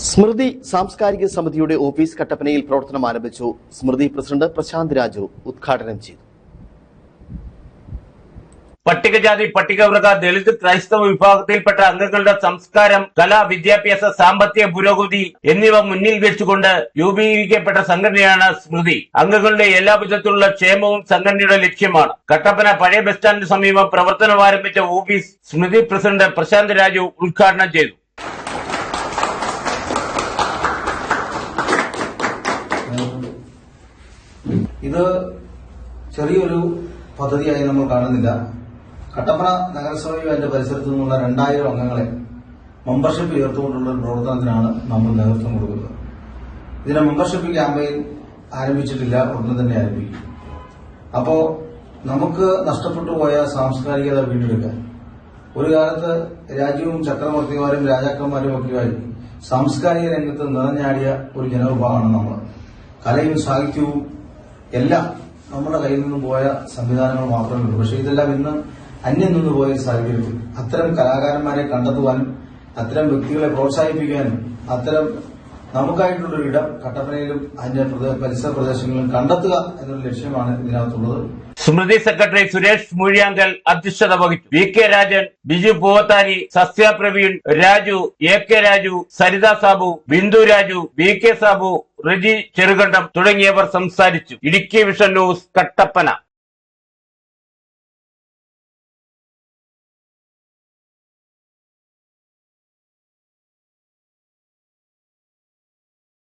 സ്മൃതി സാംസ്കാരിക സമിതിയുടെ ഓഫീസ് കട്ടപ്പനയിൽ പ്രവർത്തനം ആരംഭിച്ചു. സ്മൃതി പ്രസിഡന്റ് പ്രശാന്ത് രാജു ഉദ്ഘാടനം ചെയ്തു. പട്ടികജാതി പട്ടികവർഗ ദളിത് ക്രൈസ്തവ വിഭാഗത്തിൽപ്പെട്ട അംഗങ്ങളുടെ സംസ്കാരം കല വിദ്യാഭ്യാസ സാമ്പത്തിക പുരോഗതി എന്നിവ മുന്നിൽ വെച്ചുകൊണ്ട് രൂപീകരിക്കപ്പെട്ട സംഘടനയാണ് സ്മൃതി. അംഗങ്ങളുടെ എല്ലാ വിധത്തിലുള്ള ക്ഷേമവും സംഘടനയുടെ ലക്ഷ്യമാണ്. കട്ടപ്പന പഴയ ബസ് സ്റ്റാൻഡിന് സമീപം പ്രവർത്തനം ആരംഭിച്ച ഓഫീസ് സ്മൃതി പ്രസിഡന്റ് പ്രശാന്ത് രാജു ഉദ്ഘാടനം ചെയ്തു. ഇത് ചെറിയൊരു പദ്ധതിയായി നമ്മൾ കാണുന്നില്ല. കട്ടപ്പന നഗരസഭയും അതിന്റെ പരിസരത്തു നിന്നുള്ള രണ്ടായിരം അംഗങ്ങളെ മെമ്പർഷിപ്പ് ഉയർത്തുകൊണ്ടുള്ള ഒരു പ്രവർത്തനത്തിനാണ് നമ്മൾ നേതൃത്വം കൊടുക്കുന്നത്. ഇതിന്റെ മെമ്പർഷിപ്പ് ക്യാമ്പയിൻ ആരംഭിച്ചിട്ടില്ല ഉടനെ തന്നെ ആരംഭിക്കും. അപ്പോ നമുക്ക് നഷ്ടപ്പെട്ടു പോയ സാംസ്കാരികത വീണ്ടെടുക്കാൻ. ഒരു കാലത്ത് രാജ്യവും ചക്രവർത്തിമാരും രാജാക്കന്മാരും ഒക്കെയായി സാംസ്കാരിക രംഗത്ത് നിറഞ്ഞാടിയ ഒരു ജനവിഭാഗമാണ് നമ്മൾ. കലയും സാഹിത്യവും എല്ലാം നമ്മുടെ കയ്യിൽ നിന്ന് പോയ സംവിധാനങ്ങൾ മാത്രമേ ഉള്ളൂ. പക്ഷെ ഇതെല്ലാം ഇന്ന് അന്യം നിന്ന് പോയ സാഹചര്യത്തിൽ അത്തരം കലാകാരന്മാരെ കണ്ടെത്തുവാനും അത്തരം വ്യക്തികളെ പ്രോത്സാഹിപ്പിക്കാനും അത്തരം നമുക്കായിട്ടുള്ളൊരു ഇടം കട്ടപ്പനയിലും അതിന്റെ പരിസര പ്രദേശങ്ങളിലും കണ്ടെത്തുക എന്നൊരു ലക്ഷ്യമാണ് ഇതിനകത്തുള്ളത്. സ്മൃതി സെക്രട്ടറി സുരേഷ് മൂഴിയാങ്കൽ അധ്യക്ഷത വഹിച്ചു. വി കെ രാജൻ ബിജു പൂവത്താനി സസ്യ Praveen Raju A K Raju Saritha Sabu Bindu Raju V K Sabu Reji Cherukandam തുടങ്ങിയവർ സംസാരിച്ചു. Idukki vision news Kattappana.